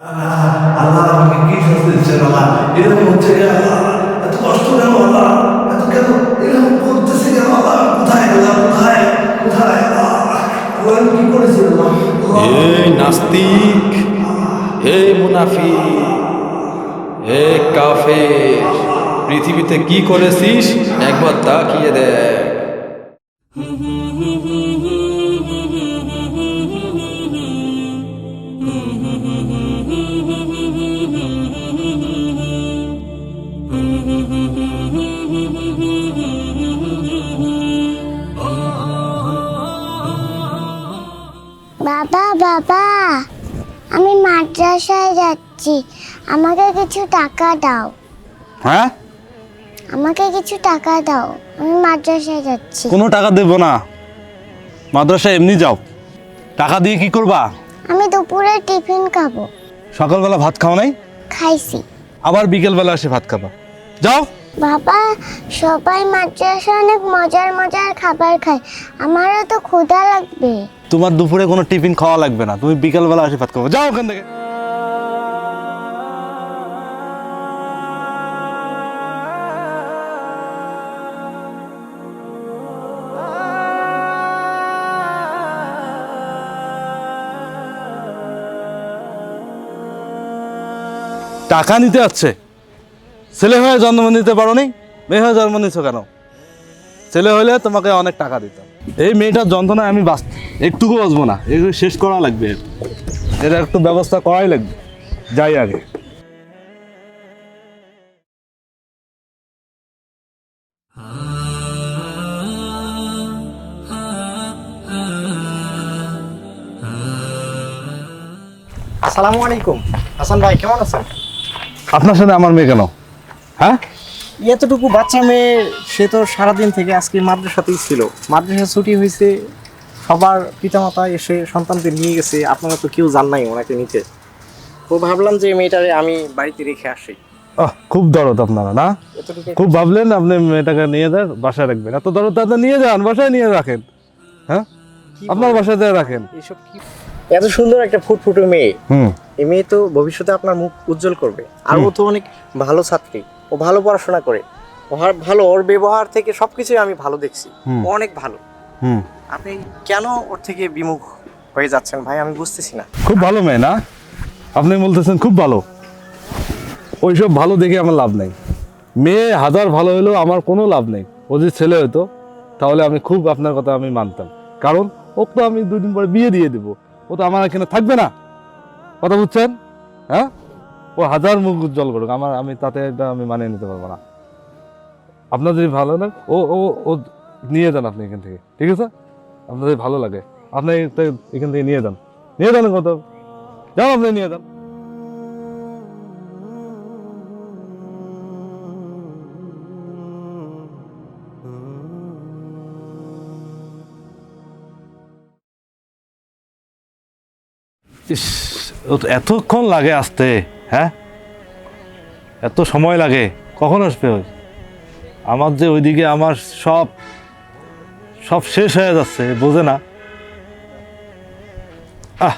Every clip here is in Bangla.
আল্লাহ আমাকে কি শাস্তি এরকম হচ্ছে আল্লাহ? এত কষ্ট কেন এত কেন? এরকম করতেছে কেন কোথায় কোথায়? কোথায় কি করেছি এই নাস্তিক হে মুনাফি হে কাফে পৃথিবীতে কি করেছিস? একবার তাকিয়ে দেখ। মাদ্রাসায় যাচ্ছি। আমাকে কিছু টাকা দাও। হ্যাঁ? আমাকে কিছু টাকা দাও। আমি মাদ্রাসায় যাচ্ছি। কোনো টাকা দেবো না। মাদ্রাসায় এমনি যাও। টাকা দিয়ে কি করবা? আমি দুপুরে টিফিন খাব। সকালবেলা ভাত খাও নাই? খাইছি। আবার বিকেলবেলা এসে ভাত খাবা। যাও। বাবা সবাই মাদ্রাসায় অনেক মজার মজার খাবার খায়। আমারও তো ক্ষুধা লাগবে। তোমার দুপুরে কোনো টিফিন খাওয়া লাগবে না। তুমি বিকেলবেলা এসে ভাত খাব। যাও ওখান থেকে। টাকা নিতে আসছে। ছেলে হয়ে জন্ম নিতে পারো নি মেয়ে হয়ে জন্ম নিছো কেন? ছেলে হলে তোমাকে অনেক টাকা দিতাম। এই মেয়েটার যন্ত্রণায় আমি বাঁচ একটুকু বাঁচবো না, এগুলো শেষ করা লাগবে। এর একটু ব্যবস্থা করাই লাগবে, যাই আগে। আসসালামু আলাইকুম। হাসান ভাই, কেমন আছেন? আপনার সাথে আমার মেয়ে কেন? হ্যাঁ? এতটুকু বাচ্চা মেয়ে সে তো সারাদিন থেকে আজকে মাদ্রাসাতেই ছিল। মাদ্রাসা ছুটি হয়েছে সবার পিতামাতা এসে সন্তানদের নিয়ে গেছে। আপনারা তো কেউ জান নাই ওনাকে নিতে। তো ভাবলাম যে মেয়েটারে আমি বাড়িতে রেখে আসি। খুব দরদ আপনারা না? খুব ভাবলেন আপনি মেয়েটাকে নিয়ে যান বাসায় রাখবেন। এত দরদ তাতে নিয়ে যান বাসায় নিয়ে রাখেন। হ্যাঁ? আপনার বাসায় রাখেন। এসব কি? এত সুন্দর একটা ফুটফুটে মেয়ে। হুম। এই মেয়ে তো ভবিষ্যতে আপনার মুখ উজ্জ্বল করবে। আর ও তো অনেক ভালো ছাত্রী। ও ভালো পড়াশোনা করে। ও ভালো ওর ব্যবহার থেকে সবকিছুই আমি ভালো দেখছি। ও অনেক ভালো। আপনি কেন ওর থেকে বিমুখ হয়ে যাচ্ছেন ভাই? আমি বুঝতেছি না। খুব ভালো মেয়ে না? আপনি বলতেছেন খুব ভালো। ওইসব ভালো দেখে আমার লাভ নেই। মেয়ে হাজার ভালো হলেও আমার কোনো লাভ নেই। ও যদি ছেলে হতো তাহলে আমি খুব আপনার কথা আমি মানতাম। কারণ ওকে তো আমি দুদিন পরে বিয়ে দিয়ে দিব। ও তো আমার এখানে থাকবে না। কথা বুঝছেন? হ্যাঁ? ও হাজার মুখ উজ্জ্বল করুক, আমার, আমি তাতে এটা আমি মানিয়ে নিতে পারব না। আপনার যদি ভালো লাগে, ও ও ও নিয়ে যান আপনি এখান থেকে, ঠিক আছে? আপনার যদি ভালো লাগে, আপনি এখান থেকে নিয়ে যান। নিয়ে যান কত? যাও আপনি নিয়ে যান। ইস এতক্ষণ লাগে আসতে হ্যাঁ? এত সময় লাগে কখন আসবে ওই? আমার যে ওইদিকে আমার সব সব শেষ হয়ে যাচ্ছে বোঝে না। আহ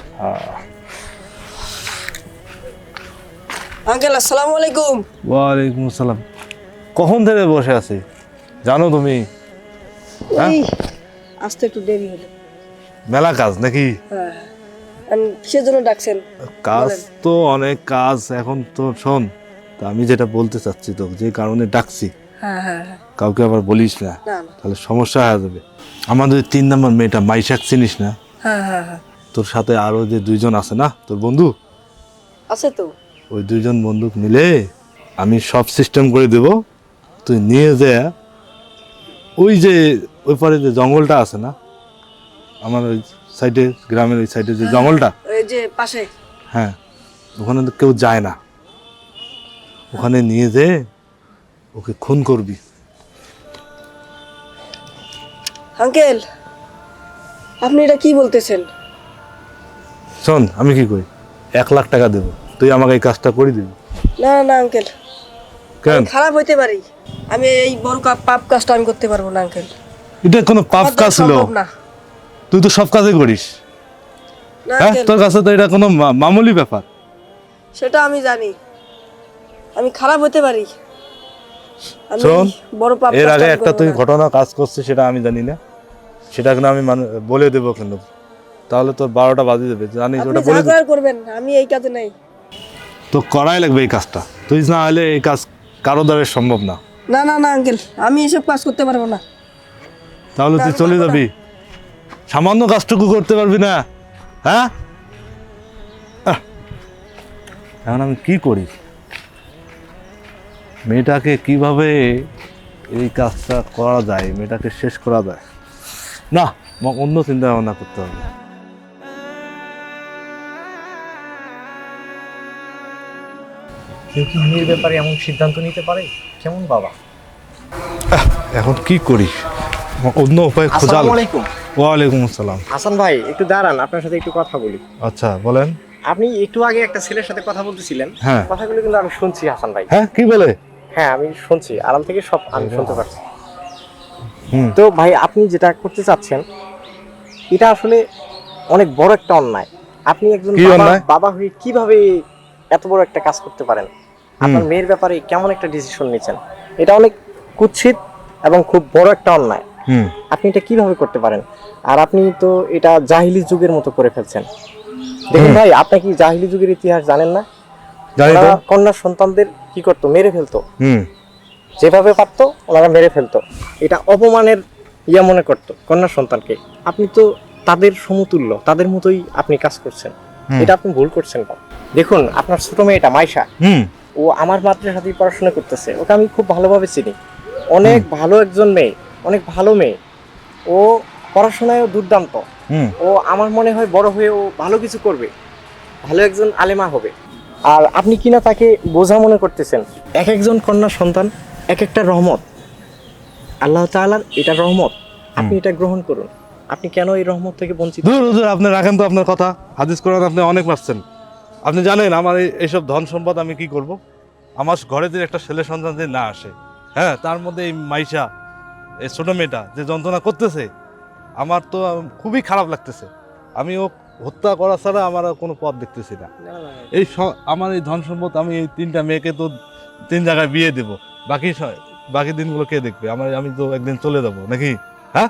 আঙ্কেল আসসালামু আলাইকুম। ওয়ালাইকুম আসসালাম। কখন ধরে বসে আছি? জানো তুমি? হ্যাঁ? আসতে একটু দেরি হলো। মেলা কাজ নাকি? হ্যাঁ। আর কিসের জন্য ডাকছেন। কাজ তো অনেক কাজ এখন তো শোন তা আমি যেটা বলতে চাচ্ছি তো যে কারণে ডাকছি। হ্যাঁ হ্যাঁ হ্যাঁ। কাউকে আবার বলিস না তাহলে সমস্যা হয়ে যাবে। আমাদের তিন নম্বর মেয়েটা মাইশাক চিনিস না? তোর সাথে আরও যে দুইজন আছে না তোর বন্ধু? আছে তো। ওই দুইজন বন্দুক মিলে আমি সব সিস্টেম করে দেব তুই নিয়ে যা। ওই যে ওই পারে যে জঙ্গলটা আছে না আমার ওই সাইডে গ্রামের ওই সাইডে যে জঙ্গলটা? ওই যে পাশে। হ্যাঁ ওখানে তো কেউ যায় না। ওখানে নিয়ে যে ওকে খুন করবি। আঙ্কেল আপনি এটা কি বলতেছেন? শোন আমি কি করি? এক লাখ টাকা দেবো। তুই আমাকে এই কাজটা করে দিবি। না না আঙ্কেল। কেন? খারাপ হইতে পারি। আমি এই বড় কাপ- পাপ কাজটা আমি করতে পারব না আঙ্কেল। এটা কোনো পাপ কাজ সম্ভব না। তুই তো সব কাজই করিস। হ্যাঁ? তোর কাছে তো এটা কোনো মামুলি ব্যাপার। সেটা আমি জানি। আমি খারাপ হতে পারি। শোন, বড় পাপ এর আগে একটা তুই ঘটনা কাজ করছিস সেটা আমি জানি না। সেটা কিন্তু আমি মানে বলে দেবো কিন্তু। তাহলে তোর বারোটা বাজে দেবে জানিস ওটা বলে করবেন আমি এই কাজে নাই। তো করাই লাগবে এই কাজটা। তুই না হলে এই কাজ কারও দ্বারা সম্ভব না। না না না আঙ্কেল আমি এসব কাজ করতে পারব না। তাহলে তুই চলে। যাবি। সামান্য কাজটুকু করতে পারবি না হ্যাঁ? এখন আমি কি করি? মেয়েটাকে কীভাবে এই কাজটা করা যায় মেয়েটাকে শেষ করা যায়? না অন্য চিন্তা ভাবনা করতে হবে। কেউ কি মেয়ের ব্যাপারে এমন সিদ্ধান্ত নিতে পারে? কেমন বাবা? এখন কি করি অন্য উপায় খোঁজা আসসালামু আলাইকুম। ওয়ালাইকুম আসসালাম। হাসান ভাই একটু দাঁড়ান আপনার সাথে একটু কথা বলি। আচ্ছা বলেন। আপনি একটু আগে একটা ছেলের সাথে কথা বলতেছিলেন। হ্যাঁ। কথাগুলো কিন্তু আমি শুনছি হাসান ভাই। হ্যাঁ কি বলে? হ্যাঁ আমি শুনছি আড়াল থেকে সব আমি শুনতে পারছি। তো ভাই আপনি যেটা করতে চাচ্ছেন এটা আসলে অনেক বড় একটা অন্যায়। আপনি একজন বাবা- হয়ে কীভাবে এত বড় একটা কাজ করতে পারেন? আপনার মেয়ের ব্যাপারে কেমন একটা ডিসিশন নিচ্ছেন? এটা অনেক কুৎসিত এবং খুব বড় একটা অন্যায়। আপনি এটা কীভাবে করতে পারেন? আর আপনি তো এটা জাহিলি যুগের মতো করে ফেলছেন। দেখুন ভাই আপনি কি জাহিলি যুগের ইতিহাস জানেন না? কন্যা সন্তানদের কি করতো? মেরে ফেলতো। হুম। যেভাবে পারতো ওনারা মেরে ফেলতো। এটা অপমানের ইয়া মনে করতো কন্যা সন্তানকে। আপনি তো তাদের সমতুল্য তাদের মতোই আপনি কাজ করছেন। এটা আপনি ভুল করছেন। দেখুন আপনার ছোট মেয়েটা মাইশা হুম। ও আমার মাদ্রাসাতেই পড়াশোনা করতেছে। ওকে আমি খুব ভালোভাবে চিনি। অনেক ভালো একজন মেয়ে। অনেক ভালো মেয়ে। ও পড়াশোনায়ও দুর্দান্ত। ও আমার মনে হয় বড় হয়ে ও ভালো কিছু করবে। ভালো একজন আলেমা হবে। আর আপনি কিনা তাকে বোঝা মনে করতেছেন? এক একজন কন্যা সন্তান এক একটা রহমত। আল্লাহ তাআলার এটা রহমত। আপনি এটা গ্রহণ করুন। আপনি কেন এই রহমত থেকে বঞ্চিত? দূর হুজুর আপনি রাখেন তো আপনার কথা। হাদিস কোরআন আপনি অনেক পাচ্ছেন। আপনি জানেন আমার এইসব ধন সম্পদ আমি কি করব? আমার ঘরে যে একটা ছেলে সন্তান যে না আসে হ্যাঁ তার মধ্যে এই মাইশা এই ছোটো মেয়েটা যে যন্ত্রণা করতেছে আমার তো খুবই খারাপ লাগতেছে। আমি ও হত্যা করা ছাড়া আমার আর কোনো পথ দেখতেছি না। এই আমার এই ধন সম্পদ আমি এই তিনটা মেয়েকে তো তিন জায়গায় বিয়ে দেব। বাকি বাকি দিনগুলো কে দেখবে? আমার আমি তো একদিন চলে যাব নাকি? হ্যাঁ?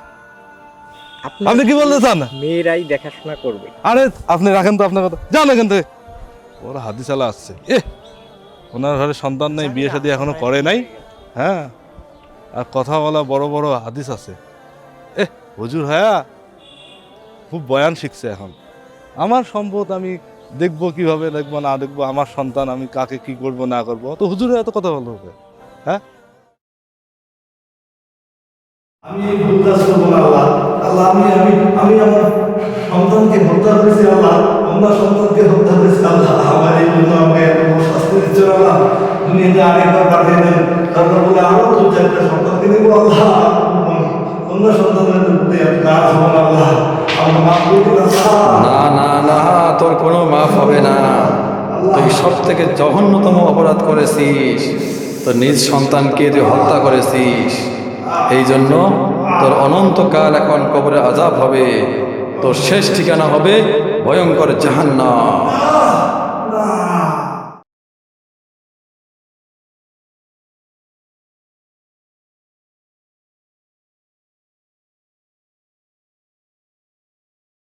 আপনি কি বলতে চান? মেয়েরাই দেখাশোনা করবে। আরে আপনি রাখেন তো আপনার কথা। যান এখান থেকে। ওরা হাদি চালা আসছে। এ ওনার ঘরে সন্তান নেই বিয়ে শাদী এখনও করে নাই। হ্যাঁ? আর কথা বলা বড় বড় হাদিস আছে। এ হজুর হ্যাঁ খুব বয়ান শিখছে এখন। আমার সম্পদ আমি দেখব কীভাবে দেখব, না দেখব, আমার সন্তান আমি কাকে কি করব, না করব। তো হুজুরে এত কথা বলতে হ্যাঁ? আমি আমি আমি আমার সন্তানকে হত্যা করেছি আল্লাহ আমার সন্তানকে হত্যা করেছি আল্লাহ। আমার এই জন্য আমাকে এত বড় শাস্তি দিচ্ছেন আল্লাহ। দুনিয়াতে আরেকবার পাঠিয়ে দেন। তারপর বলে আরও দু চারটা সন্তানকে দেবো আল্লাহ। অন্য প্রতি আমি নারাজ না আল্লাহ। আমার মাফ করে আল্লাহ না। না না তোর কোনো মাফ হবে না। তুই সব থেকে জঘন্যতম অপরাধ করেছিস। তোর নিজ সন্তানকে তুই হত্যা করেছিস। এই জন্য তোর অনন্তকাল এখন কবরে আজাব হবে। তোর শেষ ঠিকানা হবে ভয়ঙ্কর জাহান্নাম।